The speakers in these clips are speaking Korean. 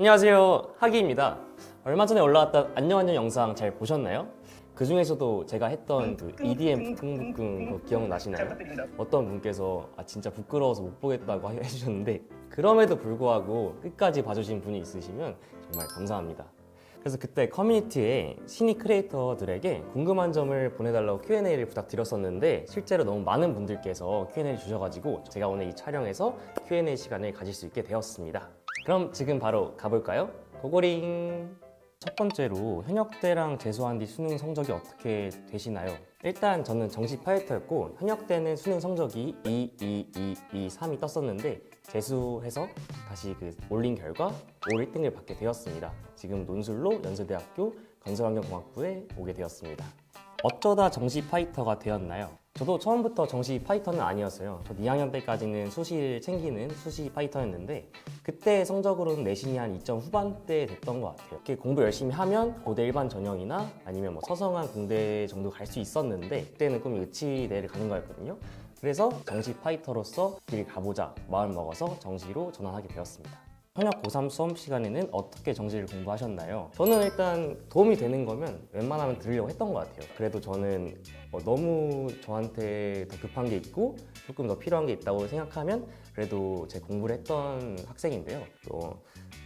안녕하세요. 하기입니다. 얼마 전에 올라왔던 안녕 안녕 영상 잘 보셨나요? 그 중에서도 제가 했던 그 EDM 부끈부끈 그 기억나시나요? 어떤 분께서 아 진짜 부끄러워서 못 보겠다고 해주셨는데 그럼에도 불구하고 끝까지 봐주신 분이 있으시면 정말 감사합니다 그래서 그때 커뮤니티에 신입 크리에이터들에게 궁금한 점을 보내달라고 Q&A를 부탁드렸었는데 실제로 너무 많은 분들께서 Q&A를 주셔가지고 제가 오늘 이 촬영에서 Q&A 시간을 가질 수 있게 되었습니다. 그럼 지금 바로 가볼까요? 고고링! 첫 번째로 현역 때랑 재수한 뒤 수능 성적이 어떻게 되시나요? 일단 저는 정시 파이터였고 현역 때는 수능 성적이 2, 2, 2, 2, 3이 떴었는데 재수해서 다시 그 올린 결과 올 1등을 받게 되었습니다. 지금 논술로 연세대학교 건설환경공학부에 오게 되었습니다. 어쩌다 정시 파이터가 되었나요? 저도 처음부터 정시 파이터는 아니었어요. 저 2학년 때까지는 수시를 챙기는 수시 파이터였는데 그때 성적으로는 내신이 한 2점 후반대 됐던 것 같아요. 이렇게 공부 열심히 하면 고대 일반 전형이나 아니면 뭐 서성한 공대 정도 갈 수 있었는데 그때는 꿈이 의치대를 가는 거였거든요. 그래서 정시 파이터로서 길 가보자 마음 먹어서 정시로 전환하게 되었습니다. 현역 고3 수험 시간에는 어떻게 정시를 공부하셨나요? 저는 일단 도움이 되는 거면 웬만하면 들으려고 했던 것 같아요. 그래도 저는 뭐 너무 저한테 더 급한 게 있고 조금 더 필요한 게 있다고 생각하면 그래도 제 공부를 했던 학생인데요. 또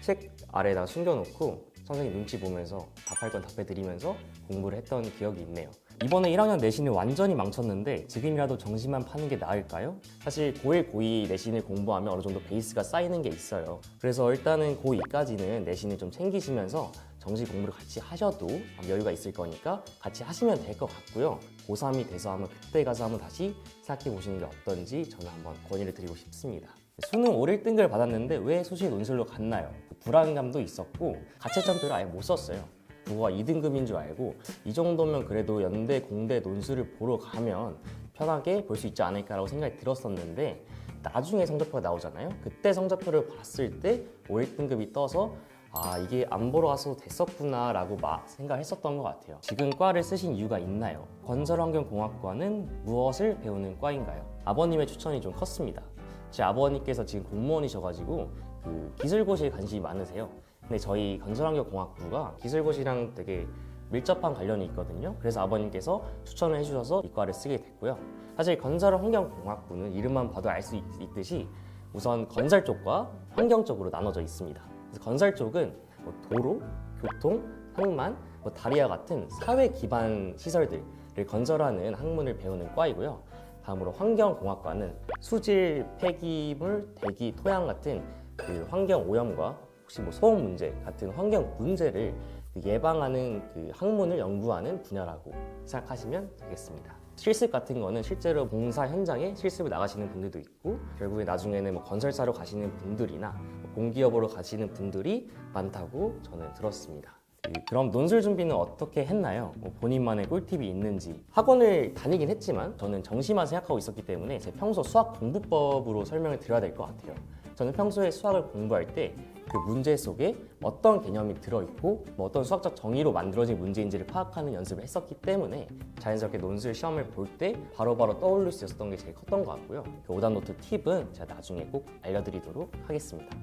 책 아래다 숨겨놓고 선생님 눈치 보면서 답할 건 답해드리면서 공부를 했던 기억이 있네요. 이번에 1학년 내신을 완전히 망쳤는데 지금이라도 정시만 파는 게 나을까요? 사실 고1, 고2 내신을 공부하면 어느 정도 베이스가 쌓이는 게 있어요. 그래서 일단은 고2까지는 내신을 좀 챙기시면서 정시 공부를 같이 하셔도 여유가 있을 거니까 같이 하시면 될 것 같고요. 고3이 돼서 한번 그때 가서 한번 다시 생각해 보시는 게 어떤지 저는 한번 건의를 드리고 싶습니다. 수능 올 1등을 받았는데 왜 수시 논술로 갔나요? 불안감도 있었고 가채점표를 아예 못 썼어요. 국어가 2등급인 줄 알고 이 정도면 그래도 연대 공대 논술을 보러 가면 편하게 볼 수 있지 않을까라고 생각이 들었었는데 나중에 성적표가 나오잖아요. 그때 성적표를 봤을 때 5, 1등급이 떠서 아 이게 안 보러 가서 됐었구나 라고 막 생각했었던 것 같아요. 지금 과를 쓰신 이유가 있나요? 건설환경공학과는 무엇을 배우는 과인가요? 아버님의 추천이 좀 컸습니다. 제 아버님께서 지금 공무원이셔가지고 그 기술고시에 관심이 많으세요. 근데 저희 건설환경공학부가 기술고시랑 되게 밀접한 관련이 있거든요. 그래서 아버님께서 추천을 해주셔서 이과를 쓰게 됐고요. 사실 건설환경공학부는 이름만 봐도 알 수 있듯이 우선 건설 쪽과 환경 쪽으로 나눠져 있습니다. 그래서 건설 쪽은 뭐 도로, 교통, 항만, 뭐 다리와 같은 사회 기반 시설들을 건설하는 학문을 배우는 과이고요. 다음으로 환경공학과는 수질, 폐기물, 대기, 토양 같은 그 환경 오염과 혹시 뭐 소음 문제 같은 환경 문제를 그 예방하는 그 학문을 연구하는 분야라고 생각하시면 되겠습니다. 실습 같은 거는 실제로 봉사 현장에 실습을 나가시는 분들도 있고 결국에 나중에는 뭐 건설사로 가시는 분들이나 뭐 공기업으로 가시는 분들이 많다고 저는 들었습니다. 그- 그럼 논술 준비는 어떻게 했나요? 뭐 본인만의 꿀팁이 있는지 학원을 다니긴 했지만 저는 정시만 생각하고 있었기 때문에 제 평소 수학 공부법으로 설명을 드려야 될 것 같아요. 저는 평소에 수학을 공부할 때 그 문제 속에 어떤 개념이 들어있고 뭐 어떤 수학적 정의로 만들어진 문제인지를 파악하는 연습을 했었기 때문에 자연스럽게 논술 시험을 볼 때 바로바로 떠올릴 수 있었던 게 제일 컸던 것 같고요. 그 오답노트 팁은 제가 나중에 꼭 알려드리도록 하겠습니다.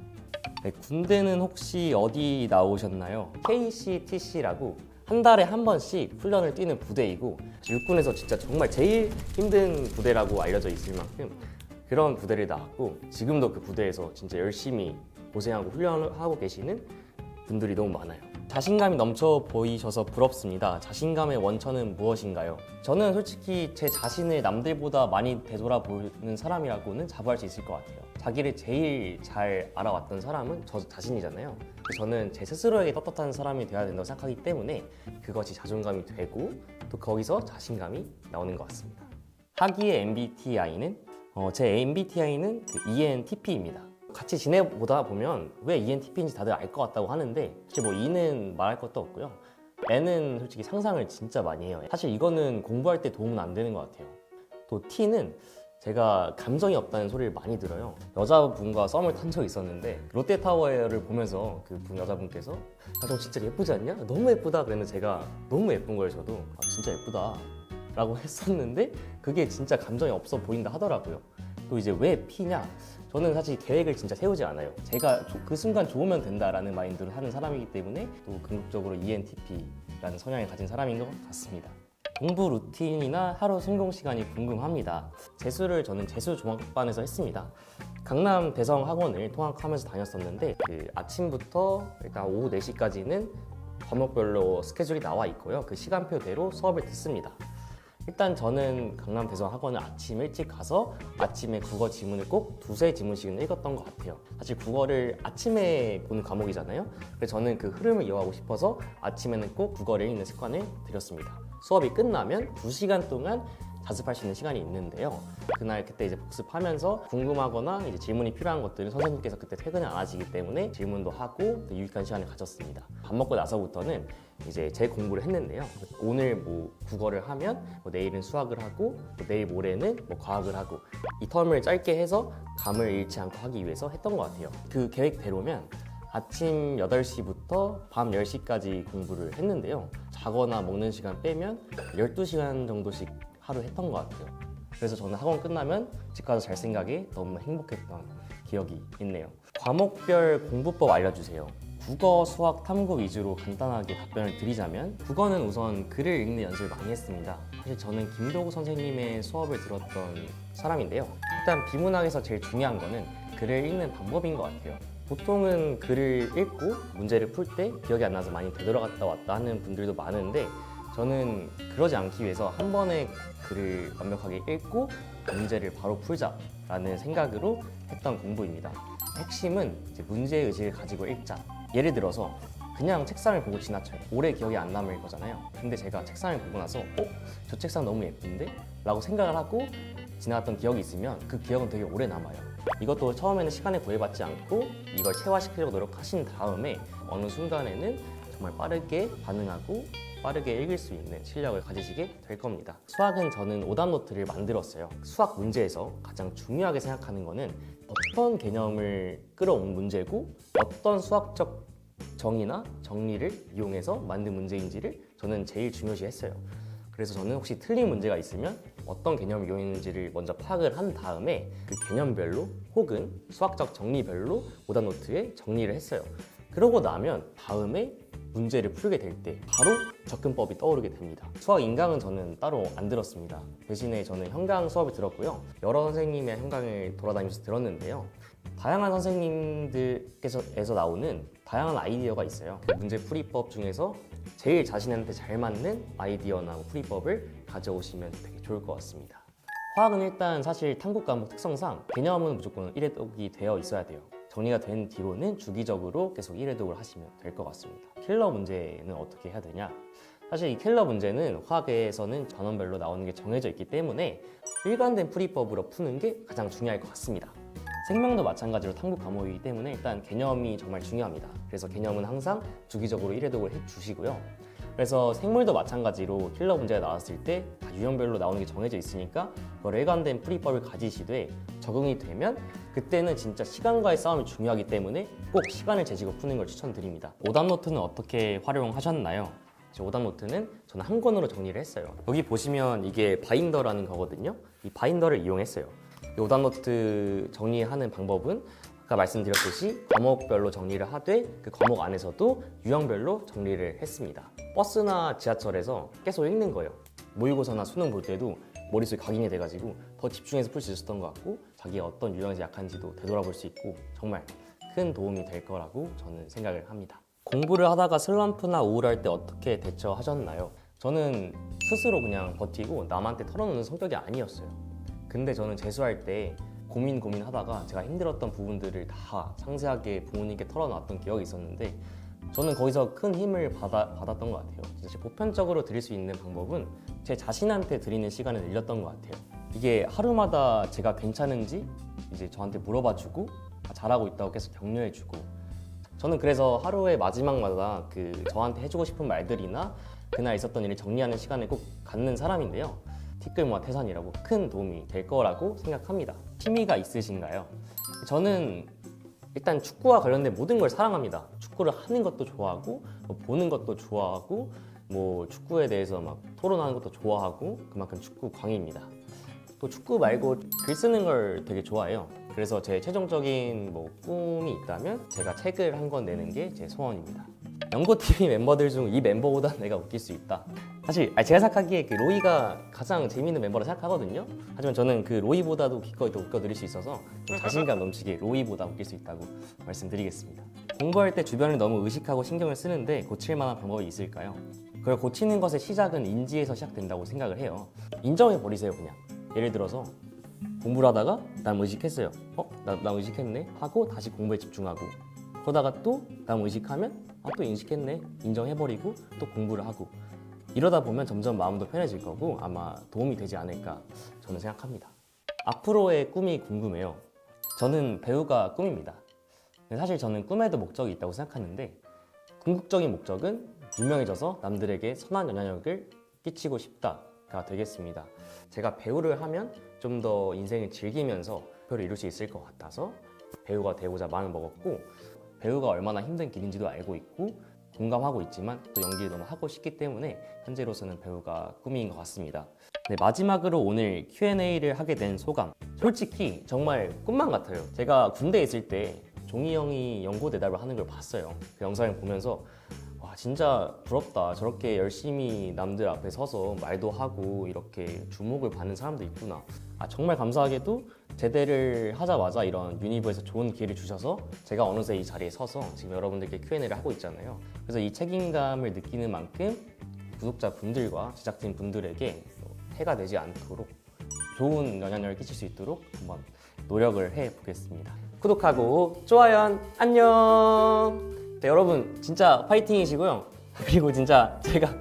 네, 군대는 혹시 어디 나오셨나요? KCTC라고 한 달에 한 번씩 훈련을 뛰는 부대이고 육군에서 진짜 정말 제일 힘든 부대라고 알려져 있을 만큼 그런 부대를 나왔고 지금도 그 부대에서 진짜 열심히 고생하고 훈련을 하고 계시는 분들이 너무 많아요. 자신감이 넘쳐 보이셔서 부럽습니다. 자신감의 원천은 무엇인가요? 저는 솔직히 제 자신을 남들보다 많이 되돌아보는 사람이라고는 자부할 수 있을 것 같아요. 자기를 제일 잘 알아왔던 사람은 저 자신이잖아요. 저는 제 스스로에게 떳떳한 사람이 되어야 된다고 생각하기 때문에 그것이 자존감이 되고 또 거기서 자신감이 나오는 것 같습니다. 하기의 MBTI는 어, 제 MBTI는 그 ENTP입니다. 같이 지내보다 보면 왜 ENTP인지 다들 알 것 같다고 하는데 사실 뭐 E는 말할 것도 없고요. N은 솔직히 상상을 진짜 많이 해요. 사실 이거는 공부할 때 도움은 안 되는 것 같아요. 또 T는 제가 감정이 없다는 소리를 많이 들어요. 여자분과 썸을 탄 적이 있었는데 롯데타워를 보면서 그 분 여자분께서 아, 저 진짜 예쁘지 않냐? 너무 예쁘다 그랬는데 제가 너무 예쁜 거예요 저도 아, 진짜 예쁘다 라고 했었는데 그게 진짜 감정이 없어 보인다 하더라고요. 또 이제 왜 피냐? 저는 사실 계획을 진짜 세우지 않아요. 제가 조- 그 순간 좋으면 된다라는 마인드를 하는 사람이기 때문에 또 궁극적으로 ENTP라는 성향을 가진 사람인 것 같습니다. 공부 루틴이나 하루 성공 시간이 궁금합니다. 재수를 저는 재수 종합반에서 했습니다. 강남 대성 학원을 통학하면서 다녔었는데 그 아침부터 일단 오후 4시까지는 과목별로 스케줄이 나와 있고요. 그 시간표대로 수업을 듣습니다. 일단 저는 강남 대성 학원을 아침 일찍 가서 아침에 국어 지문을 꼭 두세 지문씩은 읽었던 것 같아요. 사실 국어를 아침에 보는 과목이잖아요. 그래서 저는 그 흐름을 이어가고 싶어서 아침에는 꼭 국어를 읽는 습관을 들였습니다. 수업이 끝나면 두 시간 동안 자습할 수 있는 시간이 있는데요. 그날 그때 이제 복습하면서 궁금하거나 이제 질문이 필요한 것들은 선생님께서 그때 퇴근을 안 하시기 때문에 질문도 하고 또 유익한 시간을 가졌습니다. 밥 먹고 나서부터는 이제 제 공부를 했는데요. 오늘 뭐 국어를 하면 뭐 내일은 수학을 하고 뭐 내일 모레는 뭐 과학을 하고 이 텀을 짧게 해서 감을 잃지 않고 하기 위해서 했던 것 같아요. 그 계획대로면 아침 8시부터 밤 10시까지 공부를 했는데요. 자거나 먹는 시간 빼면 12시간 정도씩 하루 했던 것 같아요. 그래서 저는 학원 끝나면 집 가서 잘 생각에 너무 행복했던 기억이 있네요. 과목별 공부법 알려주세요. 국어, 수학, 탐구 위주로 간단하게 답변을 드리자면 국어는 우선 글을 읽는 연습을 많이 했습니다. 사실 저는 김도구 선생님의 수업을 들었던 사람인데요. 일단 비문학에서 제일 중요한 거는 글을 읽는 방법인 것 같아요. 보통은 글을 읽고 문제를 풀 때 기억이 안 나서 많이 되돌아갔다 왔다 하는 분들도 많은데 저는 그러지 않기 위해서 한 번에 글을 완벽하게 읽고 문제를 바로 풀자라는 생각으로 했던 공부입니다. 핵심은 문제의식을 가지고 읽자. 예를 들어서 그냥 책상을 보고 지나쳐요. 오래 기억이 안 남을 거잖아요. 근데 제가 책상을 보고 나서 어? 저 책상 너무 예쁜데? 라고 생각을 하고 지나갔던 기억이 있으면 그 기억은 되게 오래 남아요. 이것도 처음에는 시간에 구애받지 않고 이걸 체화시키려고 노력하신 다음에 어느 순간에는 정말 빠르게 반응하고 빠르게 읽을 수 있는 실력을 가지시게 될 겁니다. 수학은 저는 오답 노트를 만들었어요. 수학 문제에서 가장 중요하게 생각하는 거는 어떤 개념을 끌어온 문제고 어떤 수학적 정의나 정리를 이용해서 만든 문제인지를 저는 제일 중요시했어요. 그래서 저는 혹시 틀린 문제가 있으면 어떤 개념을 이용했는지를 먼저 파악을 한 다음에 그 개념별로 혹은 수학적 정리별로 오답 노트에 정리를 했어요. 그러고 나면 다음에 문제를 풀게 될 때 바로 접근법이 떠오르게 됩니다. 수학 인강은 저는 따로 안 들었습니다. 대신에 저는 현강 수업을 들었고요. 여러 선생님의 현강을 돌아다니면서 들었는데요. 다양한 선생님들께서 나오는 다양한 아이디어가 있어요. 그 문제 풀이법 중에서 제일 자신한테 잘 맞는 아이디어나 풀이법을 가져오시면 되게 좋을 것 같습니다. 화학은 일단 사실 탐구 과목 특성상 개념은 무조건 1회독이 되어 있어야 돼요. 정리가 된 뒤로는 주기적으로 계속 1회독을 하시면 될 것 같습니다. 킬러 문제는 어떻게 해야 되냐? 사실 이 킬러 문제는 화학에서는 전원별로 나오는 게 정해져 있기 때문에 일관된 풀이법으로 푸는 게 가장 중요할 것 같습니다. 생명도 마찬가지로 탐구 과목이기 때문에 일단 개념이 정말 중요합니다. 그래서 개념은 항상 주기적으로 1회독을 해주시고요. 그래서 생물도 마찬가지로 킬러 문제가 나왔을 때 다 유형별로 나오는 게 정해져 있으니까 그걸 일관된 풀이법을 가지시되 적응이 되면 그때는 진짜 시간과의 싸움이 중요하기 때문에 꼭 시간을 재시고 푸는 걸 추천드립니다. 오답 노트는 어떻게 활용하셨나요? 제 오답 노트는 저는 한 권으로 정리를 했어요. 여기 보시면 이게 바인더라는 거거든요. 이 바인더를 이용했어요. 이 오답 노트 정리하는 방법은 아까 말씀드렸듯이 과목별로 정리를 하되 그 과목 안에서도 유형별로 정리를 했습니다. 버스나 지하철에서 계속 읽는 거예요. 모의고사나 수능 볼 때도 머릿속에 각인이 돼가지고 더 집중해서 풀 수 있었던 것 같고 자기가 어떤 유형인지 약한지도 되돌아볼 수 있고 정말 큰 도움이 될 거라고 저는 생각을 합니다. 공부를 하다가 슬럼프나 우울할 때 어떻게 대처하셨나요? 저는 스스로 그냥 버티고 남한테 털어놓는 성격이 아니었어요. 근데 저는 재수할 때 고민 고민하다가 제가 힘들었던 부분들을 다 상세하게 부모님께 털어놨던 기억이 있었는데 저는 거기서 큰 힘을 받아, 받았던 것 같아요. 진짜 보편적으로 드릴 수 있는 방법은 제 자신한테 드리는 시간을 늘렸던 것 같아요. 이게 하루마다 제가 괜찮은지 이제 저한테 물어봐주고 아, 잘하고 있다고 계속 격려해주고 저는 그래서 하루의 마지막마다 그 저한테 해주고 싶은 말들이나 그날 있었던 일을 정리하는 시간을 꼭 갖는 사람인데요. 티끌모아 태산이라고 큰 도움이 될 거라고 생각합니다. 취미가 있으신가요? 저는 일단 축구와 관련된 모든 걸 사랑합니다. 축구를 하는 것도 좋아하고 뭐 보는 것도 좋아하고 뭐 축구에 대해서 막 토론하는 것도 좋아하고 그만큼 축구 광입니다. 또 축구 말고 글 쓰는 걸 되게 좋아해요. 그래서 제 최종적인 뭐 꿈이 있다면 제가 책을 한 권 내는 게 제 소원입니다. 연고TV 멤버들 중 이 멤버보다 내가 웃길 수 있다. 사실 제가 생각하기에 그 로이가 가장 재밌는 멤버라 생각하거든요. 하지만 저는 그 로이보다도 기꺼이 더 웃겨드릴 수 있어서 좀 자신감 넘치게 로이보다 웃길 수 있다고 말씀드리겠습니다. 공부할 때 주변을 너무 의식하고 신경을 쓰는데 고칠 만한 방법이 있을까요? 그걸 고치는 것의 시작은 인지에서 시작된다고 생각을 해요. 인정해 버리세요, 그냥. 예를 들어서 공부를 하다가 난 의식했어요. 어? 나, 나 의식했네? 하고 다시 공부에 집중하고 그러다가 또난 의식하면 아 또 인식했네? 인정해버리고 또 공부를 하고 이러다 보면 점점 마음도 편해질 거고 아마 도움이 되지 않을까 저는 생각합니다. 앞으로의 꿈이 궁금해요. 저는 배우가 꿈입니다. 사실 저는 꿈에도 목적이 있다고 생각하는데 궁극적인 목적은 유명해져서 남들에게 선한 영향력을 끼치고 싶다가 되겠습니다. 제가 배우를 하면 좀 더 인생을 즐기면서 목표를 이룰 수 있을 것 같아서 배우가 되고자 마음을 먹었고 배우가 얼마나 힘든 길인지도 알고 있고 공감하고 있지만 또 연기를 너무 하고 싶기 때문에 현재로서는 배우가 꿈인 것 같습니다. 네, 마지막으로 오늘 Q&A를 하게 된 소감. 솔직히 정말 꿈만 같아요. 제가 군대에 있을 때 종이 형이 연고 대답을 하는 걸 봤어요. 그 영상을 보면서 와 진짜 부럽다. 저렇게 열심히 남들 앞에 서서 말도 하고 이렇게 주목을 받는 사람도 있구나. 아 정말 감사하게도 제대를 하자마자 이런 유니버에서 좋은 기회를 주셔서 제가 어느새 이 자리에 서서 지금 여러분들께 Q&A를 하고 있잖아요. 그래서 이 책임감을 느끼는 만큼 구독자 분들과 제작진 분들에게 해가 되지 않도록 좋은 영향력을 끼칠 수 있도록 한번 노력을 해 보겠습니다. 구독하고 좋아요 안녕. 네, 여러분 진짜 파이팅이시고요. 그리고 진짜 제가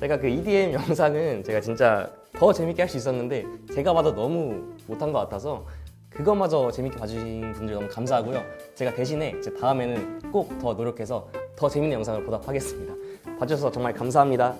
제가 그 EDM 영상은 제가 진짜 더 재밌게 할 수 있었는데 제가 봐도 너무 못한 것 같아서 그것마저 재밌게 봐주신 분들 너무 감사하고요. 제가 대신에 이제 다음에는 꼭 더 노력해서 더 재밌는 영상을 보답하겠습니다. 봐주셔서 정말 감사합니다.